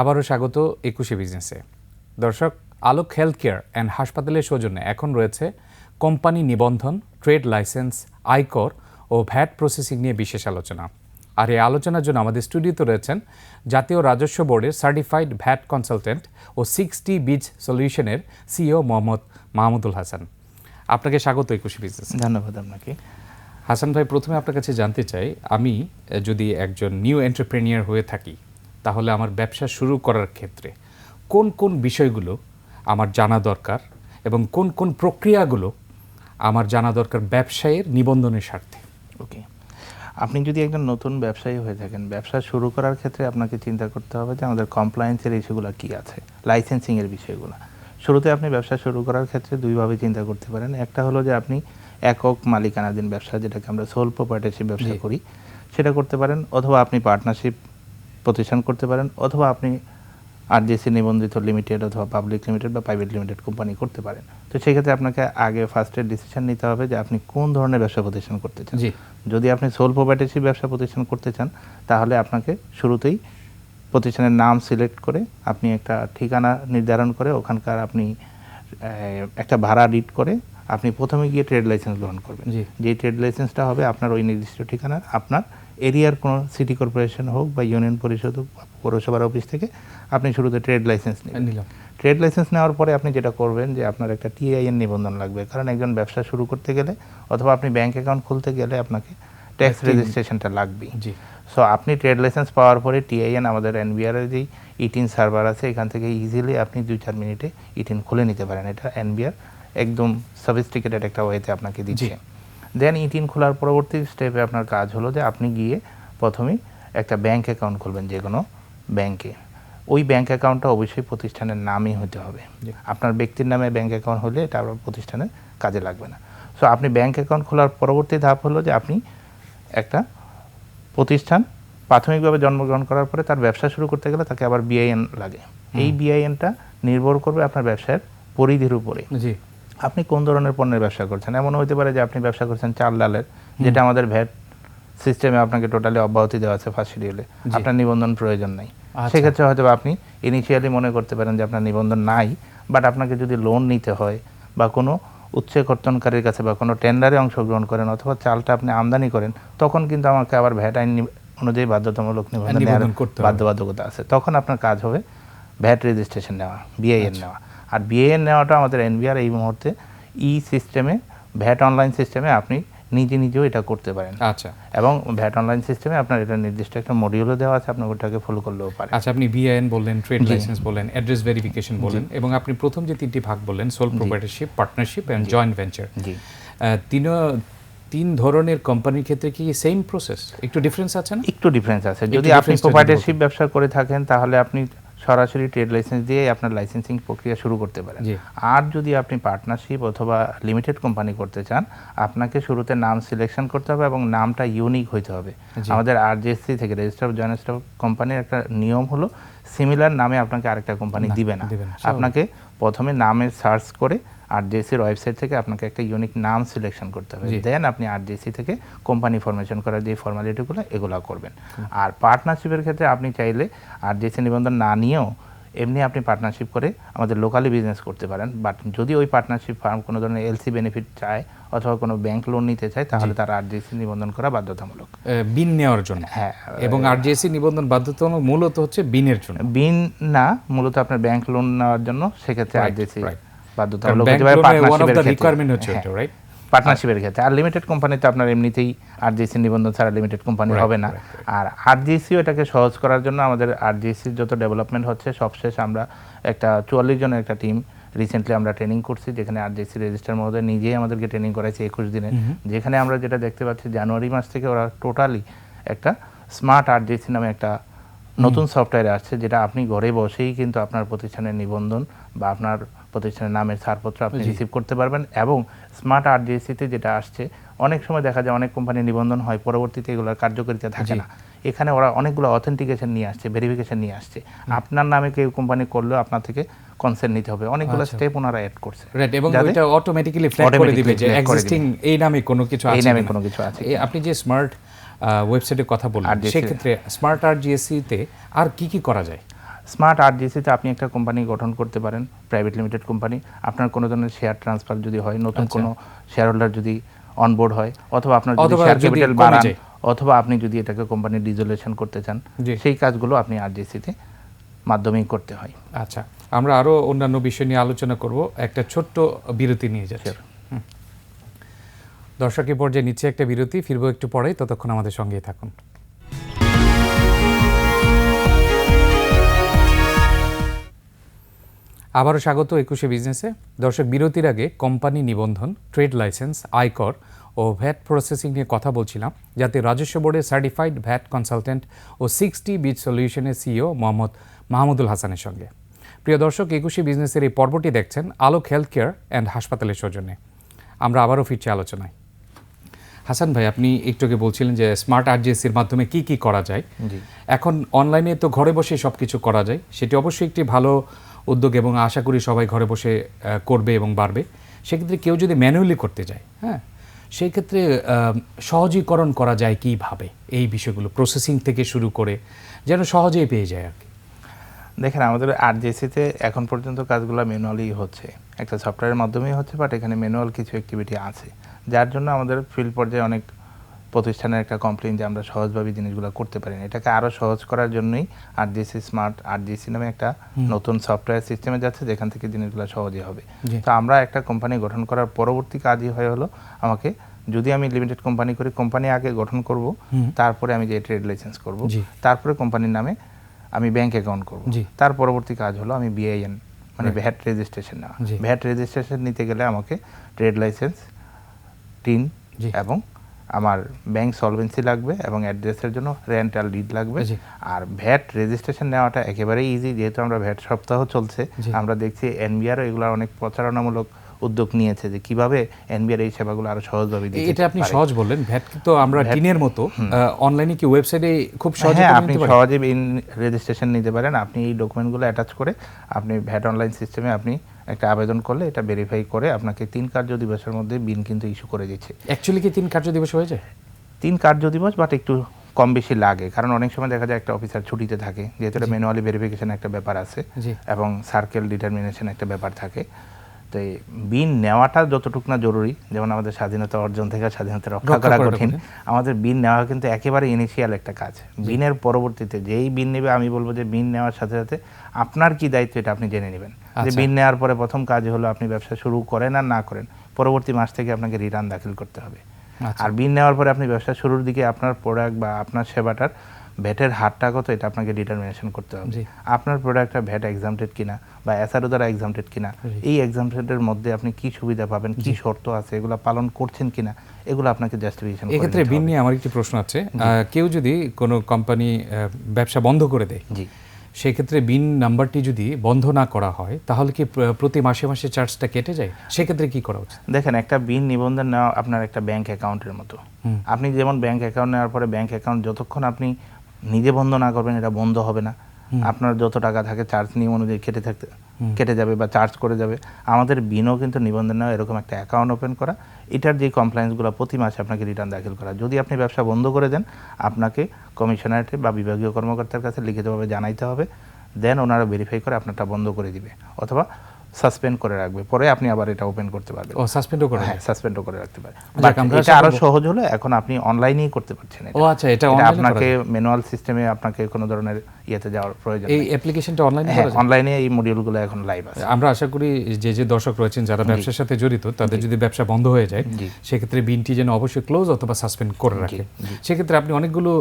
আবারও স্বাগত একুশে বিজনেসে। দর্শক আলোক হেলথ কেয়ার অ্যান্ড হাসপাতালের সৌজন্যে এখন রয়েছে কোম্পানি নিবন্ধন ট্রেড লাইসেন্স আয়কর ও ভ্যাট প্রসেসিং নিয়ে বিশেষ আলোচনা। আর এই আলোচনার জন্য আমাদের স্টুডিওতে রয়েছেন জাতীয় রাজস্ব বোর্ডের সার্টিফাইড ভ্যাট কনসালটেন্ট ও সিক্সটি বিজ সলিউশনের সিও মোহাম্মদ মাহমুদুল হাসান। আপনাকে স্বাগত একুশে বিজনেস। ধন্যবাদ আপনাকে। হাসান ভাই প্রথমে আপনার কাছে জানতে চাই আমি যদি একজন নিউ এন্টারপ্রেনিয়ার হয়ে থাকি তাহলে আমার ব্যবসা শুরু করার ক্ষেত্রে কোন কোন বিষয়গুলো আমার জানা দরকার এবং কোন কোন প্রক্রিয়াগুলো আমার জানা দরকার ব্যবসায়ের নিবন্ধনের স্বার্থে? ওকে। আপনি যদি একজন নতুন ব্যবসায়ী হয়ে থাকেন ব্যবসা শুরু করার ক্ষেত্রে আপনাকে চিন্তা করতে হবে যে আমাদের কমপ্লায়েন্সের ইস্যুগুলো কী আছে লাইসেন্সিংয়ের বিষয়গুলো। শুরুতে আপনি ব্যবসা শুরু করার ক্ষেত্রে দুইভাবে চিন্তা করতে পারেন। একটা হলো যে আপনি একক মালিকানাধীন ব্যবসা যেটাকে আমরা সোল প্রপার্টারশিপ ব্যবসা করি সেটা করতে পারেন অথবা আপনি পার্টনারশিপ প্রতিষ্ঠান করতে পারেন অথবা আপনি আরজিসি নিবন্ধিত লিমিটেড অথবা পাবলিক লিমিটেড বা প্রাইভেট লিমিটেড কোম্পানি করতে পারেন। তো সেক্ষেত্রে আপনাকে আগে ফার্স্টে ডিসিশন নিতে হবে যে আপনি কোন ধরনের ব্যবসা প্রতিষ্ঠান করতে চান। জি। যদি আপনি সোল প্রপার্টিশিপ ব্যবসা প্রতিষ্ঠান করতে চান তাহলে আপনাকে শুরুতেই প্রতিষ্ঠানের নাম সিলেক্ট করে আপনি একটা ঠিকানা নির্ধারণ করে ওখানকার আপনি একটা ভাড়া রিড করে আপনি প্রথমে গিয়ে ট্রেড লাইসেন্স গ্রহণ করবেন। জি। যে ট্রেড লাইসেন্সটা হবে আপনার ওই নির্দিষ্ট ঠিকানার আপনার এরিয়ার কোনো সিটি কর্পোরেশন হোক বা ইউনিয়ন পরিষদ হোক বা পৌরসভার অফিস থেকে আপনি শুরুতে ট্রেড লাইসেন্স নেবেন নিলাম। ট্রেড লাইসেন্স নেওয়ার পরে আপনি যেটা করবেন যে আপনার একটা টিআইএন নিবন্ধন লাগবে। কারণ একজন ব্যবসা শুরু করতে গেলে অথবা আপনি ব্যাংক অ্যাকাউন্ট খুলতে গেলে আপনাকে ট্যাক্স রেজিস্ট্রেশনটা লাগবেই। জি। সো আপনি ট্রেড লাইসেন্স পাওয়ার পরে টিআইএন আমাদের এনবিআর এর যেই ইটিন সার্ভার আছে এখান থেকে ইজিলি আপনি দুই চার মিনিটে ইটিন খুলে নিতে পারেন। এটা এনবিআর একদম সফিস্টিকেটেড একটা ওয়েতে আপনাকে দিচ্ছে। দেন ইটিন খোলার পরবর্তী স্টেপে আপনার কাজ হলো যে আপনি গিয়ে প্রথমেই একটা ব্যাংক অ্যাকাউন্ট খুলবেন যে কোনো ব্যাংকে ওই ব্যাংক অ্যাকাউন্টটা অবশ্যই প্রতিষ্ঠানের নামই হতে হবে। আপনার ব্যক্তির নামে ব্যাংক অ্যাকাউন্ট হলে এটা আপনার প্রতিষ্ঠানের কাজে লাগবে না। সো আপনি ব্যাংক অ্যাকাউন্ট খোলার পরবর্তী ধাপ হলো যে আপনি একটা প্রতিষ্ঠান প্রাথমিকভাবে জন্মগ্রহণ করার পরে তার ব্যবসা শুরু করতে গেলে তাকে আবার বিআইএন লাগে। এই বিআইএনটা নির্ভর করবে আপনার ব্যবসার পরিধির উপরে। জি। আপনি কোন ধরনের পণ্যের ব্যবসা করছেন? এমন হতে পারে যে আপনি ব্যবসা করছেন চাল ডালের যেটা আমাদের ভ্যাট সিস্টেমে আপনাকে টোটালি অব্যাহতি দেওয়া আছে ফার্স্ট শিডিউলে আপনার নিবন্ধন প্রয়োজন নাই। আচ্ছা। সেক্ষেত্রে হয়তো আপনি ইনিশিয়ালি মনে করতে পারেন যে আপনার নিবন্ধন নাই বাট আপনাকে যদি লোন নিতে হয় বা কোনো উচ্চ কর্তনকারীর কাছে বা কোনো টেন্ডারে অংশগ্রহণ করেন অথবা চালটা আপনি আমদানি করেন তখন কিন্তু আমাকে আবার ভ্যাট আইন অনুযায়ী বাধ্যতামূলক নিবন্ধন করতে বাধ্যবাধকতা আছে। তখন আপনার কাজ হবে ভ্যাট রেজিস্ট্রেশন নেওয়া বিআইএন নেওয়া। আর বিআইএন নেওয়াটা আমাদের এনবিআর এই মুহূর্তে ই সিস্টেমে ভ্যাট অনলাইন সিস্টেমে আপনি নিজে নিজেও এটা করতে পারেন। আচ্ছা। এবং ভ্যাট অনলাইন সিস্টেমে আপনার এটা নির্দিষ্ট একটা মডিউলও দেওয়া আছে আপনি ওটাকে ফলো করলেও পারেন। আচ্ছা আপনি বিআইএন বললেন ট্রেড লাইসেন্স বললেন অ্যাড্রেস ভেরিফিকেশন বললেন এবং আপনি প্রথম যে তিনটি ভাগ বললেন sole proprietorship partnership and joint venture জি। তিন তিন ধরনের কোম্পানির ক্ষেত্রে কি সেম প্রসেস একটু ডিফারেন্স আছে না? একটু ডিফারেন্স আছে। যদি আপনি প্রপার্টারশিপ ব্যবসা করে থাকেন তাহলে আপনি সরাসরি ট্রেড লাইসেন্স দিয়ে আপনার লাইসেন্সিং প্রক্রিয়া শুরু করতে পারেন। আর যদি আপনি পার্টনারশিপ অথবা লিমিটেড কোম্পানি করতে চান আপনাকে শুরুতে নাম সিলেকশন করতে হবে এবং নামটা ইউনিক হইতে হবে। আমাদের আরজিএসসি থেকে রেজিস্টার অফ জয়েন্ট স্টক কোম্পানির একটা নিয়ম হলো সিমিলার নামে আপনাকে আরেকটা কোম্পানি না, দিবে না। দিবে না, আপনাকে প্রথমে নামের সার্চ করে আরজিএসির ওয়েবসাইট থেকে আপনাকে একটা ইউনিক নাম সিলেকশন করতে হবে। দেন আপনি আরজিএসি থেকে কোম্পানি ফরমেশন করার যে ফর্মালিটিগুলো এগুলো করবেন। আর পার্টনারশিপের ক্ষেত্রে আপনি চাইলে আরজিএসি নিবন্ধন না নিয়েও এমনি আপনি পার্টনারশিপ করে আমাদের লোকালি বিজনেস করতে পারেন। বাট যদি ওই পার্টনারশিপ ফার্ম কোনো ধরনের এলসি বেনিফিট চায় অথবা কোনো ব্যাংক লোন নিতে চায় তাহলে তার আরজিএসি নিবন্ধন করা বাধ্যতামূলক। বিন নেওয়ার জন্য। হ্যাঁ এবং আরজিএসি নিবন্ধন বাধ্যতামূলক মূলত হচ্ছে বিনের জন্য। বিন না মূলত আপনার ব্যাংক লোন নেওয়ার জন্য সেক্ষেত্রে আরজিএসি বাধ্যতামূলক হতে পারে পার্টনারশিপের ক্ষেত্রে। হ্যাঁ। এটা রাইট পার্টনারশিপের ক্ষেত্রে। আর লিমিটেড কোম্পানিতে আপনার এমনিতেই আরজিসি নিবন্ধন ছাড়া লিমিটেড কোম্পানি হবে না। আর আরজিসিও এটাকে সহজ করার জন্য আমাদের আরজিসির যত ডেভেলপমেন্ট হচ্ছে সবশেষ আমরা একটা চুয়াল্লিশ জনের একটা টিম রিসেন্টলি আমরা ট্রেনিং করছি যেখানে আরজিসি রেজিস্টার মহোদয় নিজেই আমাদেরকে ট্রেনিং করাইছে একুশ দিনে। যেখানে আমরা যেটা দেখতে পাচ্ছি জানুয়ারি মাস থেকে ওরা টোটালি একটা স্মার্ট আরজিসি নামে একটা নতুন সফটওয়্যার আসছে যেটা আপনি ঘরে বসেই কিন্তু আপনার প্রতিষ্ঠানের নিবন্ধন বা আপনার প্রতিষ্ঠানের নামের ছাড়পত্র আপনি রিসিভ করতে পারবেন এবং স্মার্ট আরজিএসিতে যেটা আসছে অনেক সময় দেখা যায় অনেক কোম্পানি নিবন্ধন হয় পরবর্তীতে এগুলোর কার্যকারিতা থাকে না। এখানে ওরা অনেকগুলো অথেন্টিকেশন নিয়ে আসছে ভেরিফিকেশন নিয়ে আসছে। আপনার নামে কেউ কোম্পানি করলেও আপনার থেকে কনসেন্ট নিতে হবে। অনেকগুলো আচ্ছা। স্টেপ ওনারা অ্যাড করছে। রাইট এবং ওইটা অটোমেটিক্যালি ফ্ল্যাগ করে দিবে যে এক্সিস্টিং এই নামে কোনো কিছু আছে এই নামে কোনো। কিছু আছে আপনি যে স্মার্ট ওয়েবসাইটের কথা বললেন সেক্ষেত্রে স্মার্ট আর জিএসসি তে আর কি কি করা যায়? স্মার্ট আরজিসিতে আপনি একটা কোম্পানি গঠন করতে পারেন প্রাইভেট লিমিটেড কোম্পানি। আপনার কোনো ধরনের শেয়ার ট্রান্সফার যদি হয় নতুন কোনো শেয়ার হোল্ডার যদি অনবোর্ড হয় অথবা আপনার যদি আচ্ছা। শেয়ার ক্যাপিটাল বাড়ান অথবা আপনি যদি এটাকে কোম্পানির ডিজলেশন করতে চান সেই কাজগুলো আপনি আরজিসিতে মাধ্যমেই করতে হয়। আচ্ছা আমরা আরও অন্যান্য বিষয় নিয়ে আলোচনা করব। একটা ছোট্ট বিরতি নিয়ে যাচ্ছি। দর্শকের পর্যায়ে নিচ্ছে একটা বিরতি। ফিরবো একটু পরে ততক্ষণ আমাদের সঙ্গেই থাকুন। আবারও স্বাগত একুশে বিজনেসে। দর্শক বিরতির আগে কোম্পানি নিবন্ধন ট্রেড লাইসেন্স আয়কর ও ভ্যাট প্রসেসিং নিয়ে কথা বলছিলাম যাতে রাজস্ব বোর্ডের সার্টিফাইড ভ্যাট কনসালটেন্ট ও সিক্সটি বিচ সলিউশনের সিইও মোহাম্মদ মাহমুদুল হাসানের সঙ্গে। প্রিয় দর্শক একুশে বিজনেসের এই পর্বটি দেখছেন আলোক হেলথ কেয়ার অ্যান্ড হাসপাতালের সৌজন্যে। আমরা আবারও ফিরছি আলোচনায়। হাসান ভাই আপনি একটু আগে বলছিলেন যে স্মার্ট আরজিএসির মাধ্যমে কি কি করা যায়। এখন অনলাইনে তো ঘরে বসে সব কিছু করা যায়। সেটি অবশ্যই একটি ভালো উদ্যোগ এবং আশা করি সবাই ঘরে বসে করবে এবং বাড়বে। সেক্ষেত্রে কেউ যদি ম্যানুয়ালি করতে যায় হ্যাঁ সেই ক্ষেত্রে সহজীকরণ করা যায় কীভাবে এই বিষয়গুলো প্রসেসিং থেকে শুরু করে যেন সহজেই পেয়ে যায় আর কি। দেখেন, আমাদের আরজেসিতে এখন পর্যন্ত কাজগুলো ম্যানুয়ালি হচ্ছে। একটা সফটওয়্যারের মাধ্যমেই হচ্ছে বাট এখানে ম্যানুয়াল কিছু অ্যাক্টিভিটি আছে। যার জন্য আমাদের ফিল্ড পর্যায়ে অনেক প্রতিষ্ঠানের একটা কমপ্লেন যে আমরা সহজভাবে জিনিসগুলো করতে পারি না এটাকে আরও সহজ করার জন্যই আরজিসি স্মার্ট আরজিসি নামে একটা নতুন সফটওয়্যার সিস্টেমে যাচ্ছে যেখান থেকে জিনিসগুলো সহজে হবে তো আমরা একটা কোম্পানি গঠন করার পরবর্তী কাজই হয়ে হলো আমাকে যদি আমি লিমিটেড কোম্পানি করি কোম্পানি আগে গঠন করব তারপরে আমি যে ট্রেড লাইসেন্স করব। তারপরে কোম্পানির নামে আমি ব্যাংক অ্যাকাউন্ট করব। তার পরবর্তী কাজ হলো আমি বিআইএন মানে ভ্যাট রেজিস্ট্রেশন নেওয়া। ভ্যাট রেজিস্ট্রেশন নিতে গেলে আমাকে ট্রেড লাইসেন্স টিন। এবং আমার ব্যাংক সলভেন্সি লাগবে এবং অ্যাড্রেসের জন্য রেন্টাল ডিড লাগবে। আর ভ্যাট রেজিস্ট্রেশন নেওয়াটা একেবারেই ইজি যেহেতু আমরা ভ্যাট সপ্তাহ চলছে। আমরা দেখছি এনবিআর এগুলো অনেক প্রচারণামূলক উদ্যোগ নিয়েছে যে কীভাবে এনবিআর এই সেবাগুলো আরও সহজভাবে দিতে এটা আপনি সহজ বললেন। ভ্যাট তো আমরা টিনের মতো। অনলাইনে কি ওয়েবসাইটে খুব সহজে হ্যাঁ আপনি নিতে পারি? সহজে রেজিস্ট্রেশন নিতে পারেন। আপনি এই ডকুমেন্টগুলো অ্যাটাচ করে আপনি ভ্যাট অনলাইন সিস্টেমে আপনি একটা আবেদন করলে এটা ভেরিফাই করে আপনাকে তিন কার্য দিবসের মধ্যে বিন কিন্তু ইস্যু করে দিচ্ছে। অ্যাকচুয়ালি কি তিন কার্য দিবস হয়ে যায় তিন কার্য দিবস বাট একটু কম বেশি লাগে। কারণ অনেক সময় দেখা যায় একটা অফিসার ছুটিতে থাকে যেহেতু এটা ম্যানুয়ালি ভেরিফিকেশন একটা ব্যাপার আছে। এবং সার্কেল ডিটারমিনেশন একটা ব্যাপার থাকে। তো এই বিন নেওয়াটা যতটুকু না জরুরি যেমন আমাদের স্বাধীনতা অর্জন থেকে স্বাধীনতা রক্ষা করা কঠিন কঠিন। আমাদের বিন নেওয়া কিন্তু একেবারে ইনিশিয়াল একটা কাজ বিনের পরবর্তীতে যেই বিন নেবে আমি বলব যে বিন নেওয়ার সাথে সাথে আপনার কি দায়িত্ব এটা আপনি জেনে নেবেন যে আচ্ছা। বিন নেওয়ার পরে প্রথম কাজ হলো আপনি ব্যবসা শুরু করেন আর না করেন পরবর্তী মাস থেকে আপনাকে রিটার্ন দাখিল করতে হবে আচ্ছা। আর বিন নেওয়ার পরে আপনি ব্যবসা শুরুর দিকে আপনার প্রোডাক্ট বা আপনার সেবাটার ভ্যাটের হারটা কত এটা আপনাকে ডিটারমিনেশন করতে হবে। আপনার প্রোডাক্টটা ভ্যাট এক্সামটেড কিনা বা এসআরও দ্বারা এক্সামটেড কিনা এই এক্সামটেডের মধ্যে আপনি কি সুবিধা পাবেন কি শর্ত আছে এগুলো পালন করছেন কিনা এগুলো আপনাকে জাস্টিফিকেশন এক্ষেত্রে বিন নিয়ে আমার একটি প্রশ্ন আছে। কেউ যদি কোনো কোম্পানি ব্যবসা বন্ধ করে দেয় জি। সেক্ষেত্রে বিন নাম্বারটি যদি বন্ধ না করা হয় তাহলে কি প্রতি মাসে মাসে চার্জটা কেটে যায়? সেক্ষেত্রে কি করা উচিত? দেখেন একটা বিন নিবন্ধন নেওয়া আপনার একটা ব্যাংক অ্যাকাউন্টের মতো। আপনি যেমন ব্যাংক অ্যাকাউন্ট নেওয়ার পরে ব্যাংক অ্যাকাউন্ট যতক্ষণ আপনি নিজে বন্ধ না করবেন এটা বন্ধ হবে না। আপনার যত টাকা থাকে চার্জ নিয়ম অনুযায়ী কেটে থাকতে কেটে যাবে বা চার্জ করে যাবে। আমাদের বিনও কিন্তু নিবন্ধন নেওয়া এরকম একটা অ্যাকাউন্ট ওপেন করা এটার যে কমপ্লায়েন্সগুলো প্রতি মাসে আপনাকে রিটার্ন দাখিল করা। যদি আপনি ব্যবসা বন্ধ করে দেন আপনাকে কমিশনারেটে বা বিভাগীয় কর্মকর্তার কাছে লিখিতভাবে জানাইতে হবে দেন ওনারা ভেরিফাই করে আপনারটা বন্ধ করে দিবে। অথবা সাসপেন্ড করে রাখবে। পরে আপনি আবার এটা ওপেন করতে পারবেন। ও সাসপেন্ড করে হ্যাঁ সাসপেন্ডও করে রাখতে পারে আমরা এটা আরও সহজ হলো এখন আপনি অনলাইনেই করতে পারছেন এটা। ও আচ্ছা এটা আপনাকে ম্যানুয়াল সিস্টেমে আপনাকে কোনো ধরনের ইয়েতে যাওয়ার প্রয়োজন এই অ্যাপ্লিকেশনটা অনলাইনে হ্যাঁ করা যায়? অনলাইনে এই মডিউলগুলো এখন লাইভ আছে। আমরা আশা করি যে যে দর্শক রয়েছেন যারা ব্যবসার সাথে জড়িত তাদের যদি ব্যবসা বন্ধ হয়ে যায় সেক্ষেত্রে বিনটি যেন অবশ্যই ক্লোজ অথবা সাসপেন্ড করে রাখে। সেক্ষেত্রে আপনি অনেকগুলো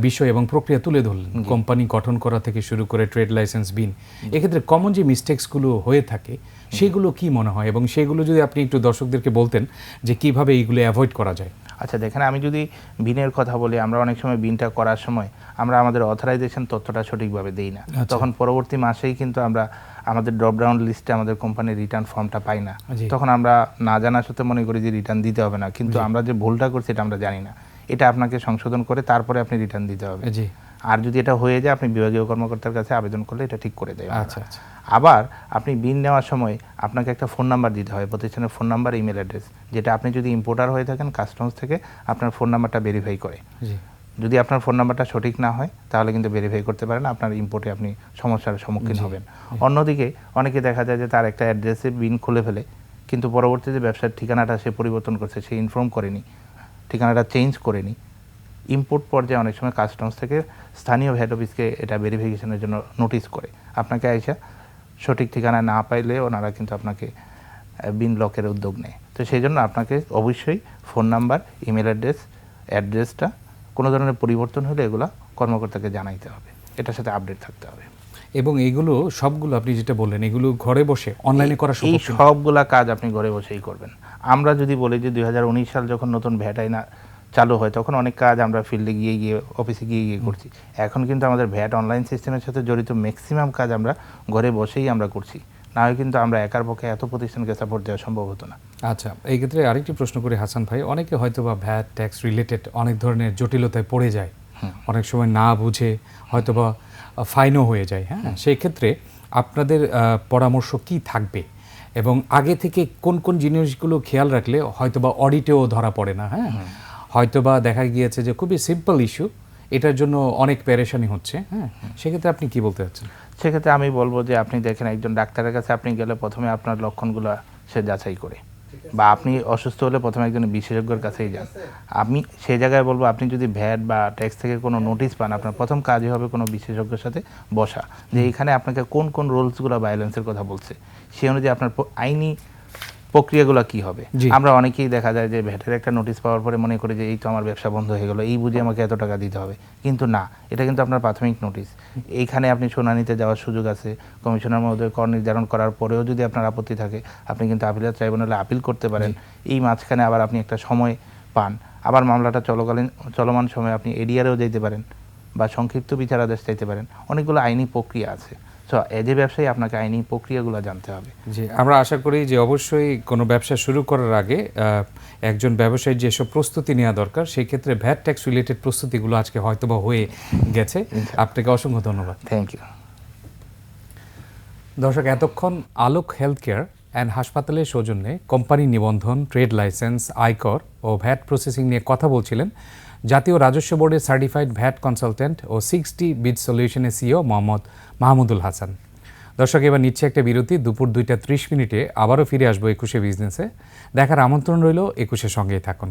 বিষয় এবং প্রক্রিয়া তুলে ধরলেন। কোম্পানি গঠন করা থেকে শুরু করে ট্রেড লাইসেন্স বিন। এক্ষেত্রে কমন যে মিস্টেক্সগুলো হয়ে থাকে সেগুলো কি মনে হয়? এবং সেগুলো যদি আপনি একটু দর্শকদেরকে বলতেন যে কীভাবে এইগুলো অ্যাভয়েড করা যায়। আচ্ছা দেখেন আমি যদি বিনের কথা বলি আমরা অনেক সময় বিনটা করার সময় আমরা আমাদের অথরাইজেশন তথ্যটা সঠিকভাবে দেই না। আচ্ছা। তখন পরবর্তী মাসেই কিন্তু আমরা আমাদের ড্রপ ডাউন লিস্টে আমাদের কোম্পানির রিটার্ন ফর্মটা পাই না। তখন আমরা না জানা সত্ত্বে মনে করি যে রিটার্ন দিতে হবে না। কিন্তু আমরা যে ভুলটা করছি এটা আমরা জানি না। এটা আপনাকে সংশোধন করে তারপরে আপনি রিটার্ন দিতে হবে। জি। আর যদি এটা হয়ে যায় আপনি বিভাগীয় কর্মকর্তার কাছে আবেদন করলে এটা ঠিক করে দেয় ওনারা। আচ্ছা আচ্ছা। আবার আপনি বিল নেওয়ার সময় আপনাকে একটা ফোন নাম্বার দিতে হয় প্রতিষ্ঠানের ফোন নাম্বার ইমেল অ্যাড্রেস যেটা আপনি যদি ইম্পোর্টার হয়ে থাকেন কাস্টমস থেকে আপনার ফোন নাম্বারটা ভেরিফাই করে। জি। যদি আপনার ফোন নাম্বারটা সঠিক না হয় তাহলে কিন্তু ভেরিফাই করতে পারেন আপনার ইম্পোর্টে আপনি সমস্যার সম্মুখীন হবেন। অন্যদিকে অনেকে দেখা যায় যে তার একটা অ্যাড্রেসে বিন খুলে ফেলে কিন্তু পরবর্তীতে ব্যবসার ঠিকানাটা সে পরিবর্তন করছে সে ইনফর্ম করেনি। ঠিকানাটা চেঞ্জ করেনি ইম্পোর্ট পর্যায়ে অনেক সময় কাস্টমস থেকে স্থানীয় হেড অফিসকে এটা ভেরিফিকেশনের জন্য নোটিশ করে। আপনাকে আইসা সঠিক ঠিকানা না পাইলে ওনারা কিন্তু আপনাকে বিন লকের উদ্যোগ নেয়। তো সেই জন্য আপনাকে অবশ্যই ফোন নাম্বার ইমেল অ্যাড্রেস অ্যাড্রেসটা কোনো ধরনের পরিবর্তন হলে এগুলো কর্মকর্তাকে জানাইতে হবে। এটার সাথে আপডেট থাকতে হবে। এবং এগুলো সবগুলো আপনি যেটা বললেন এগুলো ঘরে বসে অনলাইনে করা সম্ভব? সবগুলা কাজ আপনি ঘরে বসেই করবেন। আমরা যদি বলি যে দু হাজার উনিশ সাল যখন নতুন ভ্যাট আইনা চালু হয় তখন অনেক কাজ আমরা ফিল্ডে গিয়ে গিয়ে অফিসে গিয়ে গিয়ে করছি। এখন কিন্তু আমাদের ভ্যাট অনলাইন সিস্টেমের সাথে জড়িত ম্যাক্সিমাম কাজ আমরা ঘরে বসেই আমরা করছি। না হয় কিন্তু আমরা একার পক্ষে এত প্রতিষ্ঠানকে সাপোর্ট দেওয়া সম্ভব হতো না। আচ্ছা এই ক্ষেত্রে আরেকটি প্রশ্ন করি হাসান ভাই। অনেকে হয়তো বা ভ্যাট ট্যাক্স রিলেটেড অনেক ধরনের জটিলতায় পড়ে যায়। অনেক সময় না বুঝে হয়তো বা ফাইনও হয়ে যায় হ্যাঁ? সেই ক্ষেত্রে আপনাদের পরামর্শ কি থাকবে? এবং আগে থেকে কোন কোন জিনিসগুলো খেয়াল রাখলে হয়তো বা অডিটেও ধরা পড়ে না হ্যাঁ? হয়তোবা দেখা গিয়েছে যে খুবই সিম্পল ইস্যু এটার জন্য অনেক প্যারেশানি হচ্ছে হ্যাঁ? সেক্ষেত্রে আপনি কি বলতে চাচ্ছেন? সেক্ষেত্রে আমি বলব যে আপনি দেখেন একজন ডাক্তারের কাছে আপনি গেলে প্রথমে আপনার লক্ষণগুলো সে যাচাই করে। বা আপনি অসুস্থ হলে প্রথমে একজন বিশেষজ্ঞের কাছেই যান। আমি সেই জায়গায় বলব আপনি যদি ভ্যাট বা ট্যাক্স থেকে কোনো নোটিশ পান আপনার প্রথম কাজই হবে কোনো বিশেষজ্ঞের সাথে বসা। যে এখানে আপনাকে কোন কোন রুলসগুলো ভায়োলেন্সের কথা বলছে সেই অনুযায়ী আপনার আইনি প্রক্রিয়াগুলো কি হবে। আমরা অনেকেই দেখা যায় যে ভ্যাটের একটা নোটিশ পাওয়ার পরে মনে করি যে এই তো আমার ব্যবসা বন্ধ হয়ে গেল এই বুঝে আমাকে এত টাকা দিতে হবে। কিন্তু না এটা কিন্তু আপনার প্রাথমিক নোটিশ এইখানে আপনি শুনানিতে যাওয়ার সুযোগ আছে কমিশনার মহোদয় কর নির্ধারণ করার পরেও যদি আপনার আপত্তি থাকে আপনি কিন্তু আপিলের ট্রাইব্যুনালে আপিল করতে পারেন। এই মাঝখানে আবার আপনি একটা সময় পান। আবার মামলাটা চলকালীন চলমান সময়ে আপনি এডিয়ারেও যেতে পারেন বা সংক্ষিপ্ত বিচারাদেশ চাইতে পারেন। অনেকগুলো আইনি প্রক্রিয়া আছে। সো এজ এ ব্যবসায়ী আপনাকে আইনি প্রক্রিয়াগুলো জানতে হবে। জি আমরা আশা করি যে অবশ্যই কোনো ব্যবসা শুরু করার আগে একজন ব্যবসায়ীর যেসব প্রস্তুতি নেওয়া দরকার সেই ক্ষেত্রে ভ্যাট ট্যাক্স রিলেটেড প্রস্তুতিগুলো আজকে হয়তোবা হয়ে গেছে। আপনাকে অসংখ্য ধন্যবাদ। থ্যাংক ইউ দর্শক এতক্ষণ আলোক হেলথ কেয়ার অ্যান্ড হাসপাতালের সৌজন্যে কোম্পানি নিবন্ধন ট্রেড লাইসেন্স আয়কর ও ভ্যাট প্রসেসিং নিয়ে কথা বলছিলেন জাতীয় রাজস্ব বোর্ডের সার্টিফাইড ভ্যাট কনসালটেন্ট ও সিক্সটি বিড সলিউশনের সিও মোহাম্মদ মাহমুদুল হাসান। দর্শক, এবার নিচ্ছে একটা বিরতি। দুপুর দুইটা ত্রিশ মিনিটে আবারও ফিরে আসব একুশে বিজনেসে দেখার আমন্ত্রণ রইল একুশে সঙ্গেই থাকুন।